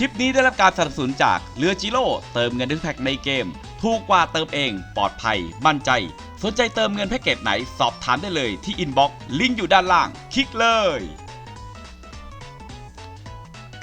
คลิปนี้ได้รับการสนับสนุนจากเรือจิโร่เติมเงินด้วยแพ็กในเกม ถูกกว่าเติมเอง ปลอดภัย มั่นใจ สนใจเติมเงินแพ็กเกจไหนสอบถามได้เลยที่อินบ็อกซ์ลิงก์อยู่ด้านล่าง คลิกเลย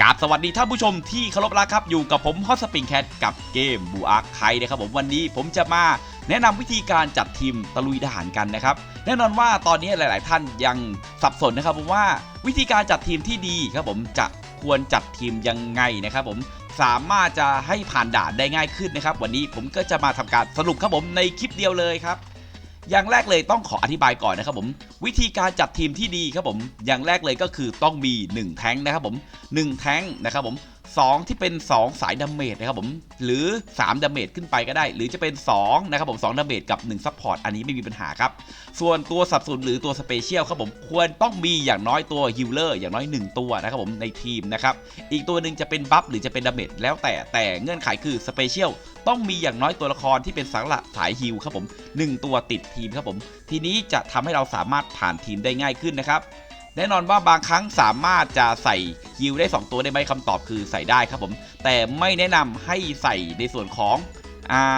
กราบสวัสดีท่านผู้ชมที่เคารพรักครับอยู่กับผมฮอตสปริงแคทกับเกมบูอาร์คไคนะครับผมวันนี้ผมจะมาแนะนำวิธีการจัดทีมตะลุยทหารกันนะครับ แน่นอนว่าตอนนี้หลาย ๆ ท่านยังสับสนนะครับผมว่าวิธีการจัดทีมที่ดีครับผมจะ ควรจัดทีมยังไงนะครับผมสามารถจะให้ผ่านด่านได้ง่ายขึ้นนะครับ วันนี้ผมก็จะมาทำการสรุปครับผมในคลิปเดียวเลยครับ อย่างแรกเลยต้องขออธิบายก่อนนะครับผม วิธีการจัดทีมที่ดีครับผม อย่างแรกเลยก็คือต้องมี 1 แท้งนะครับผม1แท้งนะครับผม 2 ที่เป็น 2 สายดาเมจนะครับผมหรือ 3ดาเมจขึ้นไปก็ได้ หรือจะเป็น2นะครับผม2ดาเมจกับ1ซัพพอร์ตอันนี้ไม่มีปัญหาครับ ส่วนตัวสับสนหรือตัวสเปเชียลครับผมควรต้องมีอย่างน้อยตัวฮิลเลอร์อย่างน้อย 1 ตัวนะครับผมในทีมนะครับอีกตัวหนึ่งจะเป็นบัฟหรือจะเป็นดาเมจแล้วแต่แต่เงื่อนไขคือสเปเชียลต้องมีอย่างน้อยตัวละครที่เป็นสังละสายฮิลครับผม1ตัวติดทีมครับผมทีนี้จะทำให้เราสามารถผ่านทีมได้ง่ายขึ้นนะครับ แน่นอนว่าบางครั้งสามารถจะใส่ฮิลได้ 2 ตัวได้ไหมคำตอบคือใส่ได้ครับผม แต่ไม่แนะนำให้ใส่ในส่วนของ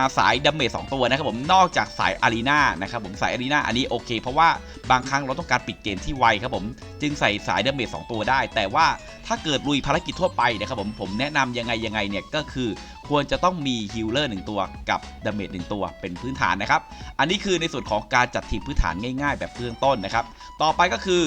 าสายดัมเมจสตัวนะครับผมนอกจากสายอารีนานะครับผมสายอารีนาอันนี้โอเค เพราะว่าบางครั้งเราต้องการปิดเกมที่ไวครับผม จึงใส่สายดัมเมจสตัวได้ แต่ว่า ถ้าเกิดลุยภารกิจทั่วไปนะครับผมผมแนะนำยังไงยังไงเนี่ยก็คือควรจะต้องมีฮิลเลอร์1ตัวกับดาเมจ1ตัวเป็นพื้นฐานนะครับ อันนี้คือในส่วนของการจัดทีมพื้นฐานง่ายๆ แบบเบื้องต้นนะครับ ต่อไปก็คือ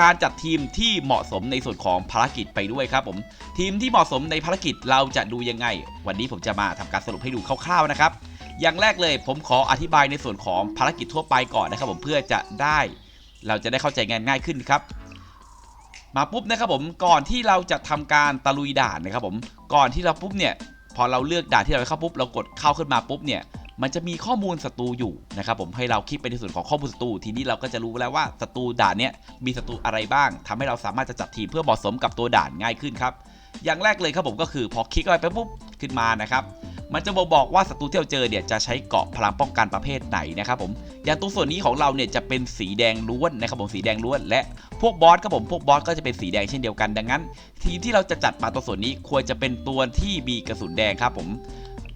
การจัดทีมที่เหมาะสมในส่วนของภารกิจไปด้วยครับผมทีมที่เหมาะสมในภารกิจเราจะดูยังไง วันนี้ผมจะมาทำการสรุปให้ดูคร่าวๆนะครับ อย่างแรกเลยผมขออธิบายในส่วนของภารกิจทั่วไปก่อนนะครับผมเพื่อจะได้ เราจะได้เข้าใจงานง่ายขึ้นครับ มาปุ๊บนะครับผมก่อนที่เราจะทำการตะลุยด่านนะครับผมก่อนที่เราปุ๊บเนี่ยพอเราเลือกด่านที่เราเข้าปุ๊บเรากดเข้าขึ้นมาปุ๊บเนี่ยมันจะมีข้อมูลศัตรูอยู่นะครับผมให้เราคลิกไปในส่วนของข้อมูลศัตรูทีนี้เราก็จะรู้แล้วว่าศัตรูด่านเนี้ยมีศัตรูอะไรบ้างทำให้เราสามารถจะจัดทีมเพื่อเหมาะสมกับตัวด่านง่ายขึ้นครับอย่างแรกเลยครับผมก็คือพอคลิกเข้าไปปุ๊บขึ้นมานะครับ มันจะบอกบอกว่าศัตรูที่เราเจอเนี่ยจะใช้เกราะพลังป้องกันประเภทไหนนะครับผมอย่างตัวส่วนนี้ของเราเนี่ยจะเป็นสีแดงล้วนนะครับผมสีแดงล้วน และพวกบอสครับผมพวกบอสก็จะเป็นสีแดงเช่นเดียวกันดังนั้น ทีมที่เราจะจัดมาตัวส่วนนี้ควรจะเป็นตัวที่มีกระสุนแดงครับผม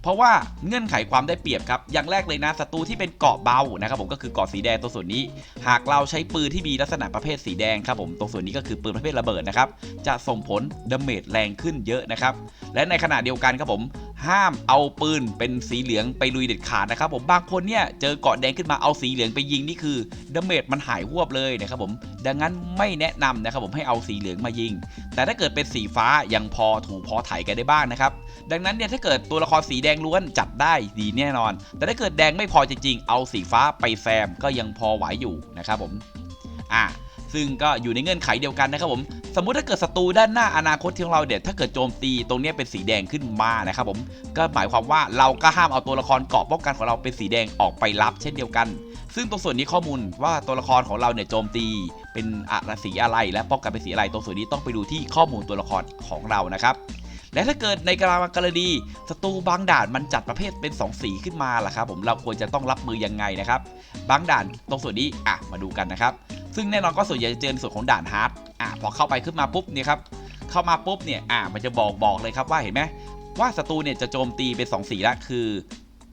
เพราะว่าเงื่อนไขความได้เปรียบครับ อย่างแรกเลยนะศัตรูที่เป็นเกราะเบานะครับผมก็คือเกราะสีแดงตัวส่วนนี้ หากเราใช้ปืนที่มีลักษณะประเภทสีแดงครับผมตรงส่วนนี้ก็คือปืนประเภทระเบิดนะครับจะส่งผลดาเมจแรงขึ้นเยอะนะครับและในขณะเดียวกันครับผม ห้ามเอาปืนเป็นสีเหลืองไปลุยเด็ดขาดนะครับผมบางคนเนี่ยเจอเกาะแดงขึ้นมาเอาสีเหลืองไปยิงนี่คือดาเมจมันหายหวบเลยนะครับผมดังนั้นไม่แนะนำนะครับผมให้เอาสีเหลืองมายิง แต่ถ้าเกิดเป็นสีฟ้ายังพอถูพอไถกันได้บ้างนะครับดังนั้นเนี่ยถ้าเกิดตัวละครสีแดงล้วนจัดได้ดีแน่นอน แต่ถ้าเกิดแดงไม่พอจริงๆเอาสีฟ้าไปแซมก็ยังพอไหวอยู่นะครับผมอะ ซึ่งก็อยู่ในเงื่อนไขเดียวกันนะครับผมสมมุติถ้าเกิดศัตรูด้านหน้าอนาคตที่ของเราเด็ดถ้าเกิดโจมตีตรงนี้เป็นสีแดงขึ้นมานะครับผมก็หมายความว่าเราก็ห้ามเอาตัวละครเกาะป้องกันของเราเป็นสีแดงออกไปรับเช่นเดียวกัน ซึ่งตรงส่วนนี้ข้อมูลว่าตัวละครของเราเนี่ยโจมตีเป็นอะไรสีอะไรและป้องกันเป็นสีอะไรตรงส่วนนี้ต้องไปดูที่ข้อมูลตัวละครของเรานะครับและถ้าเกิดในกรณีกรณีศัตรูบางด่านมันจัดประเภทเป็น 2 สีขึ้นมาล่ะครับผมเราควรจะต้องรับมือยังไงนะครับ บางด่านตรงส่วนนี้อะมาดูกันนะครับ ซึ่งแน่นอนก็ส่วนใหญ่จะเจอในส่วนของด่านฮาร์ดอะพอเข้าไปขึ้นมาปุ๊บเนี่ยครับเข้ามาปุ๊บเนี่ยอะมันจะบอกบอกเลยครับว่าเห็นไหมว่าศัตรูเนี่ยจะโจมตีเป็น2สีละคือ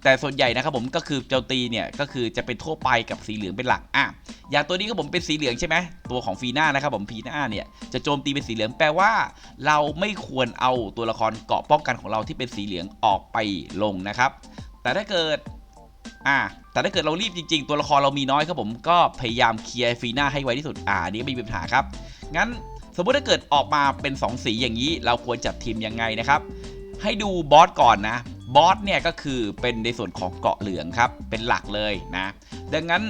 แต่ส่วนใหญ่นะครับผมก็คือโจมตีเนี่ยก็คือจะเป็นทั่วไปกับสีเหลืองเป็นหลักอะอย่างตัวนี้ก็ผมเป็นสีเหลืองใช่ไหมตัวของฟีน่านะครับผมฟีน่าเนี่ยจะโจมตีเป็นสีเหลืองแปลว่า เราไม่ควรเอาตัวละครเกาะป้องกันของเราที่เป็นสีเหลืองออกไปลงนะครับ แต่ถ้าเกิด อ่าแต่ถ้าเกิดเรารีบจริง ๆ ตัวละครเรามีน้อยครับผมก็พยายามเคลียร์ฟีน่าให้ไวที่สุดอ่านนี้ไม่มีปัญหาครับ งั้นสมมุติถ้าเกิดออกมาเป็น 2 สีอย่างนี้ เราควรจัดทีมยังไงนะครับ ให้ดูบอสก่อนนะบอสเนี่ยก็คือเป็นในส่วนของเกาะเหลืองครับเป็นหลักเลยนะ ดังนั้น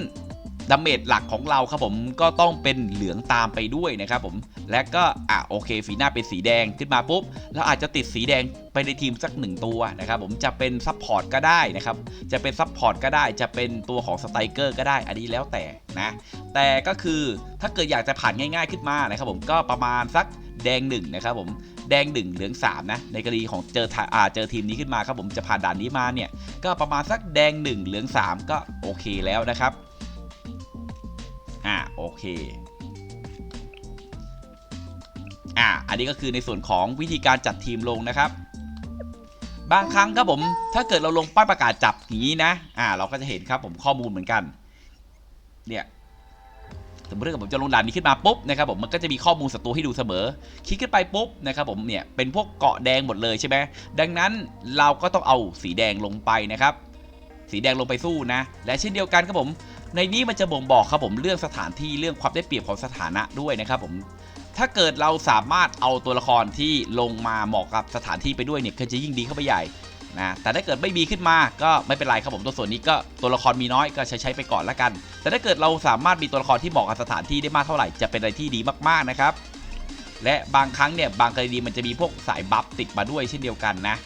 ดาเมจหลักของเราครับผมก็ต้องเป็นเหลืองตามไปด้วยนะครับผมและก็อะโอเคฟีน่าเป็นสีแดงขึ้นมาปุ๊บเราอาจจะติดสีแดงไปในทีมสักหนึ่งตัวนะครับผมจะเป็นซับพอร์ตก็ได้นะครับจะเป็นซับพอร์ตก็ได้จะเป็นตัวของสไตรเกอร์ก็ได้อันนี้แล้วแต่นะแต่ก็คือถ้าเกิดอยากจะผ่านง่าย ๆขึ้นมานะครับผมก็ประมาณสักแดงหนึ่งนะครับผมแดงหนึ่งเหลือง3นะในกรณีของเจออาเจอทีมนี้ขึ้นมาครับผมจะผ่านด่านนี้มาเนี่ยก็ประมาณสักแดง 1 เหลือง 3 ก็โอเคแล้วนะครับ อ่าโอเคอ่าอันนี้ก็คือในส่วนของวิธีการจัดทีมลงนะครับ บางครั้งครับผมถ้าเกิดเราลงป้ายประกาศจับอย่างนี้นะอ่าเราก็จะเห็นครับผมข้อมูลเหมือนกันเนี่ยสมมติถ้าเกิดผมจะลงด่านนี้ขึ้นมาปุ๊บนะครับผมมันก็จะมีข้อมูลศัตรูให้ดูเสมอ คลิกขึ้นไปปุ๊บนะครับผมเนี่ยเป็นพวกเกาะแดงหมดเลยใช่ไหมดังนั้นเราก็ต้องเอาสีแดงลงไปนะครับ สีแดงลงไปสู้นะ และเช่นเดียวกันครับผม ในนี้มันจะบ่งบอกครับผมเรื่องสถานที่เรื่องความได้เปรียบของสถานะด้วยนะครับผมถ้าเกิดเราสามารถเอาตัวละครที่ลงมาเหมาะกับสถานที่ไปด้วยเนี่ยก็จะยิ่งดีเข้าไปใหญ่นะแต่ถ้าเกิดไม่มีขึ้นมาก็ไม่เป็นไรครับผมตัวส่วนนี้ก็ตัวละครมีน้อยก็ใช้ใช้ไปก่อนละกัน แต่ถ้าเกิดเราสามารถมีตัวละครที่เหมาะกับสถานที่ได้มากเท่าไหร่จะเป็นอะไรที่ดีมากๆนะครับ และบางครั้งเนี่ยบางกรณีมันจะมีพวกสายบัฟติดมาด้วยเช่นเดียวกันนะ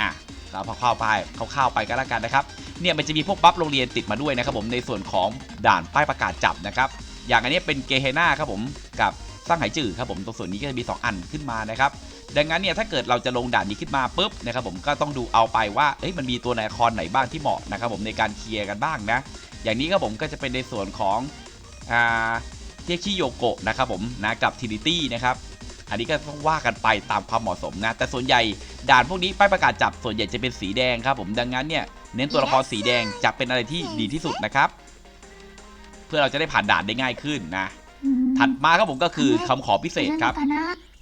อะเราพอเข้าไปเข้าๆไปก็แล้วกันนะครับ เนี่ยมันจะมีพวกบัฟโรงเรียนติดมาด้วยนะครับผมในส่วนของด่านป้ายประกาศจับนะครับอย่างอันนี้เป็นเกเฮนาครับผมกับสร้างไหจื่อครับผมตรงส่วนนี้ก็จะมี 2 อันขึ้นมานะครับดังนั้นเนี่ยถ้าเกิดเราจะลงด่านนี้ขึ้นมาปุ๊บนะครับผมก็ต้องดูเอาไปว่าเอ้ยมันมีตัวในละครไหนบ้างที่เหมาะนะครับผมในการเคลียร์กันบ้างนะอย่างนี้ครับผมก็จะเป็นในส่วนของอ่าเทียชิโยโกะนะครับผมนะกับทินิตี้นะครับอันนี้ก็ต้องว่ากันไปตามความเหมาะสมนะแต่ส่วนใหญ่ด่านพวกนี้ป้ายประกาศจับส่วนใหญ่จะเป็นสีแดงครับผมดังนั้นเนี่ย เน้นตัวละครสีแดงจะเป็นอะไรที่ดีที่สุดนะครับ เพื่อเราจะได้ผ่านด่านได้ง่ายขึ้นนะ ถัดมาครับผมก็คือคำขอพิเศษครับ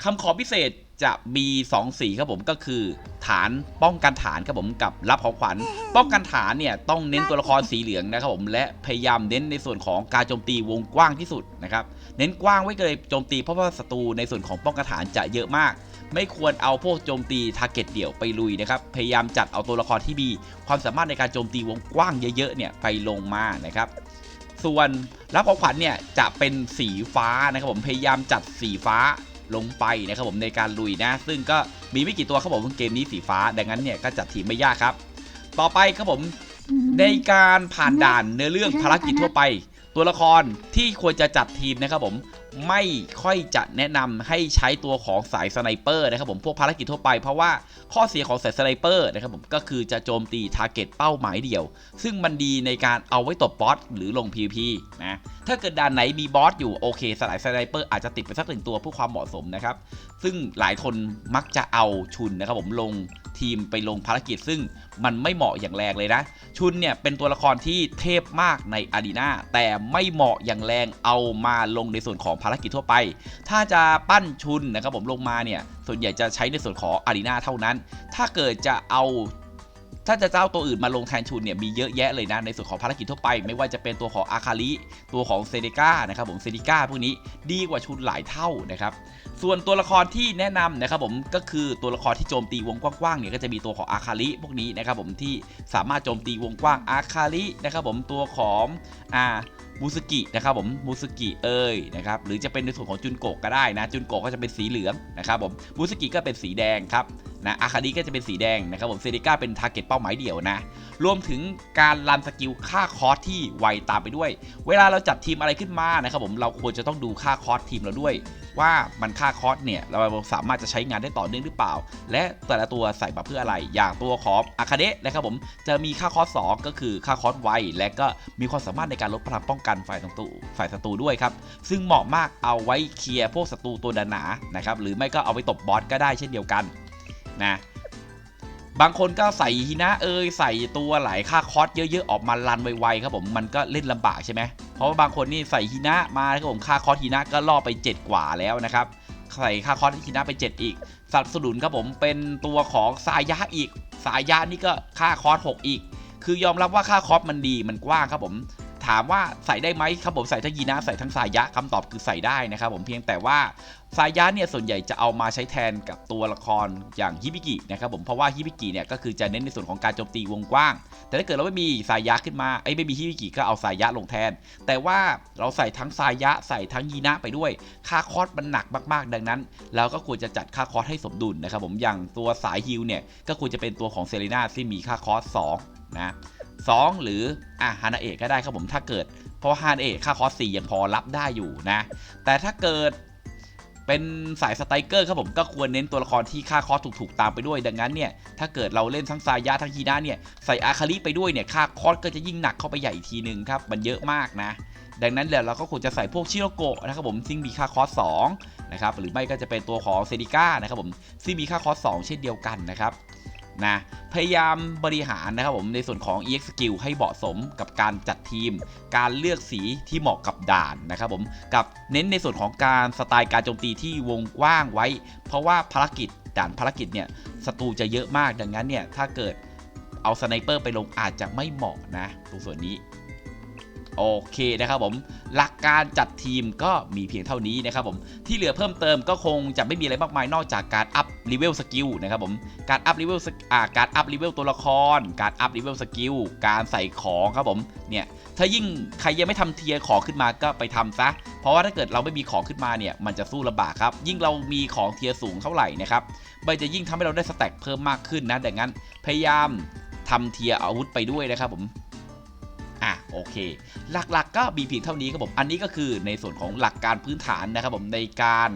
คำขอพิเศษ จะมี2สีครับผมก็คือ ฐานป้องกันฐานครับผมกับรับของขวัญ ป้องกันฐานเนี่ยต้องเน้นตัวละครสีเหลืองนะครับผมและพยายามเน้นในส่วนของการโจมตีวงกว้างที่สุดนะครับเน้นกว้างไว้เลยโจมตีเพราะว่าศัตรูในส่วนของป้องกันฐานจะเยอะมาก ไม่ควรเอาพวกโจมตีทาร์เก็ตเดี่ยวไปลุยนะครับพยายามจัดเอาตัวละครที่มีความสามารถในการโจมตีวงกว้างเยอะๆเนี่ยไปลงมานะครับส่วนรับของขวัญเนี่ยจะเป็นสีฟ้านะครับผมพยายามจัดสีฟ้า ลงไปนะครับผมในการลุยนะ ซึ่งก็มีไม่กี่ตัวครับผมเกมนี้สีฟ้า ดังนั้นเนี่ยก็จัดทีมไม่ยากครับ ต่อไปครับผมในการผ่านด่านเนื้อเรื่องภารกิจทั่วไป ตัวละครที่ควรจะจัดทีมนะครับผม ไม่ค่อยจะแนะนำให้ใช้ตัวของสายสไนเปอร์นะครับผมพวกภารกิจทั่วไปเพราะว่าข้อเสียของสายสไนเปอร์นะครับผมก็คือจะโจมตีทาร์เก็ตเป้าหมายเดียว ซึ่งมันดีในการเอาไว้ตบบอสหรือลง PVP นะถ้าเกิดด่านไหนมีบอสอยู่โอเคสายสไนเปอร์อาจจะติดไปสักหนึ่งตัวเพื่อความเหมาะสมนะครับซึ่งหลายคนมักจะเอาชุนนะครับผมลงทีมไปลงภารกิจซึ่งมันไม่เหมาะอย่างแรงเลยนะ ชุนเนี่ยเป็นตัวละครที่เทพมากในอารีนาแต่ไม่เหมาะอย่างแรงเอามาลงในส่วนของารกิจทั่วไป ถ้าจะปั้นชุนนะครับผมลงมาเนี่ย ส่วนใหญ่จะใช้ในส่วนของอารีนาเท่านั้น ถ้าเกิดจะเอาถ้าจะเจ้าตัวอื่นมาลงแทนชุนเนี่ยมีเยอะแยะเลยนะในส่วนของภารกิจทั่วไป ไม่ว่าจะเป็นตัวของอาคาริตัวของเซเดกานะครับผมเซดิก้าพวกนี้ดีกว่าชุนหลายเท่านะครับส่วนตัวละครที่แนะนำนะครับผมก็คือตัวละครที่โจมตีวงกว้างๆเนี่ยก็จะมีตัวของอาคาริพวกนี้นะครับผมที่สามารถโจมตีวงกว้างอาคารินะครับผมตัวของอ่า มูสกินะครับผมมูสกิเอ้ยนะครับหรือจะเป็นในส่วนของจุนโกะก็ได้นะจุนโกะก็จะเป็นสีเหลืองนะครับผมมูสกิก็เป็นสีแดงครับนะอาคาดีก็จะเป็นสีแดงนะครับผมเซริก้าเป็นทาร์เก็ตเป้าหมายเดี่ยวนะรวมถึงการรันสกิลค่าคอสที่ไวตามไปด้วย เวลาเราจัดทีมอะไรขึ้นมานะครับผมเราควรจะต้องดูค่าคอสทีมเราด้วย ว่ามันค่าคอสเนี่ยเราสามารถจะใช้งานได้ต่อเนื่องหรือเปล่า และแต่ละตัวใส่มาเพื่ออะไร อย่างตัวของอาคาเดะนะครับผมจะมีค่าคอส2ก็คือค่าคอสไวและก็มีความสามารถในการลดพลังป้องกันฝ่ายศัตรูฝ่ายศัตรูด้วยครับซึ่งเหมาะมากเอาไว้เคลียร์พวกศัตรูตัวหนาๆนะครับหรือไม่ก็เอาไปตบบอสก็ได้เช่นเดียวกันนะ บางคนก็ใส่ฮินะเอยใส่ตัวหลายค่าคอสเยอะๆออกมาลันไวๆครับผมมันก็เล่นลำบากใช่ไหมเพราะว่าบางคนนี่ใส่ฮินะมาครับผมค่าคอสฮินะก็ล่อไป 7 กว่าแล้วนะครับใส่ค่าคอสฮินะไป 7 อีกสนับสนุนครับผมเป็นตัวของสายยะอีก สายยะนี่ก็ค่าคอส6อีก คือยอมรับว่าค่าคอสมันดีมันกว้างครับผม ถามว่าใส่ได้ไหมครับผมใส่ทั้งยีนะใส่ทั้งสายยะคำตอบคือใส่ได้นะครับผมเพียงแต่ว่าสายยะเนี่ยส่วนใหญ่จะเอามาใช้แทนกับตัวละครอย่างฮิบิกินะครับผมเพราะว่าฮิบิกิเนี่ยก็คือจะเน้นในส่วนของการโจมตีวงกว้าง แต่ถ้าเกิดเราไม่มีสายยะขึ้นมาไอ้ไม่มีฮิบิกิก็เอาสายยะลงแทน แต่ว่าเราใส่ทั้งสายยะใส่ทั้งยีนะไปด้วย ค่าคอสมันหนักมาก ๆ ดังนั้นเราก็ควรจะจัดค่าคอสให้สมดุลนะครับผมอย่างตัวสายฮิลเนี่ยก็ควรจะเป็นตัวของเซเลนาที่มีค่าคอส2นะ 2 หรืออะฮานาเอะก็ได้ครับผมถ้าเกิด เพราะฮานาเอะค่าคอส4ยังพอรับได้อยู่นะ แต่ถ้าเกิดเป็นสายสไตรเกอร์ครับผมก็ควรเน้นตัวละครที่ค่าคอสถูกๆตามไปด้วยดังนั้นเนี่ยถ้าเกิดเราเล่นทั้งซายาทั้งฮีนาเนี่ยใส่อาคาริไปด้วยเนี่ยค่าคอสก็จะยิ่งหนักเข้าไปใหญ่อีกทีนึงครับมันเยอะมากนะ ดังนั้นแล้วเราก็ควรจะใส่พวกชิโรโกะนะครับผมซึ่งมีค่าคอส2นะครับหรือไม่ก็จะเป็นตัวของเซนิก้านะครับผมซึ่งมีค่าคอส2เช่นเดียวกันนะครับ นะ พยายามบริหารนะครับผมในส่วนของ EX skill ให้เหมาะสมกับการจัดทีม การเลือกสีที่เหมาะกับด่านนะครับผม กับเน้นในส่วนของการสไตล์การโจมตีที่วงกว้างไว้ เพราะว่าภารกิจด่านภารกิจเนี่ยศัตรูจะเยอะมากดังนั้นเนี่ยถ้าเกิดเอาสไนเปอร์ไปลงอาจจะไม่เหมาะนะตรงส่วนนี้ โอเคนะครับผมหลักการจัดทีมก็มีเพียงเท่านี้นะครับผมที่เหลือเพิ่มเติมก็คงจะไม่มีอะไรมากมายนอกจากการอัพเลเวลสกิลนะครับผมการอัพเลเวลอ่าการอัพเลเวลตัวละคร การอัพเลเวลสกิลการใส่ของครับผมเนี่ยถ้ายิ่งใครยังไม่ทำเทียร์ของขึ้นมาก็ไปทำซะเพราะว่าถ้าเกิดเราไม่มีของขึ้นมาเนี่ยมันจะสู้ลำบากครับยิ่งเรามีของเทียร์สูงเท่าไหร่นะครับมันจะยิ่งทำให้เราได้สแต็กเพิ่มมากขึ้นนะดังนั้นพยายามทำเทียร์อาวุธไปด้วยนะครับผม อะโอเค หลักๆก็มีเพียงเท่านี้ครับผม อันนี้ก็คือในส่วนของหลักการพื้นฐานนะครับผมในการ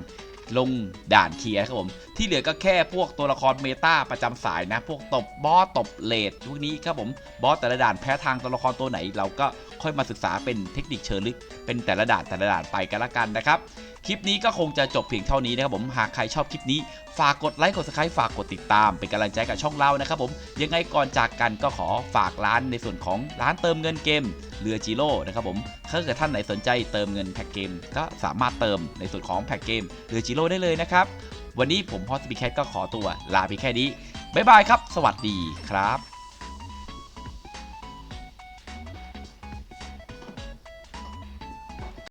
ลงด่านเคลียร์ครับผม ที่เหลือก็แค่พวกตัวละครเมตาประจำสายนะ พวกตบบอสตบเลดพวกนี้ครับผมบอสแต่ละด่านแพ้ทางตัวละครตัวไหนเราก็ ค่อยมาศึกษาเป็นเทคนิคเชิงลึก เป็นแต่ละด่านแต่ละด่านไปกันละกันนะครับ คลิปนี้ก็คงจะจบเพียงเท่านี้นะครับผม หากใครชอบคลิปนี้ ฝากกดไลค์ กด subscribe ฝากกดติดตาม เป็นกำลังใจกับช่องเรานะครับผม ยังไงก่อนจากกันก็ขอฝากร้านในส่วนของร้านเติมเงินเกมเรือจิโร่นะครับผม ถ้าเกิดท่านไหนสนใจเติมเงินแพ็กเกม ก็สามารถเติมในส่วนของแพ็กเกมเรือจิโร่ได้เลยนะครับ วันนี้ผมพอสปีแคทก็ขอตัวลาไปแค่นี้บ๊ายบายครับ สวัสดีครับ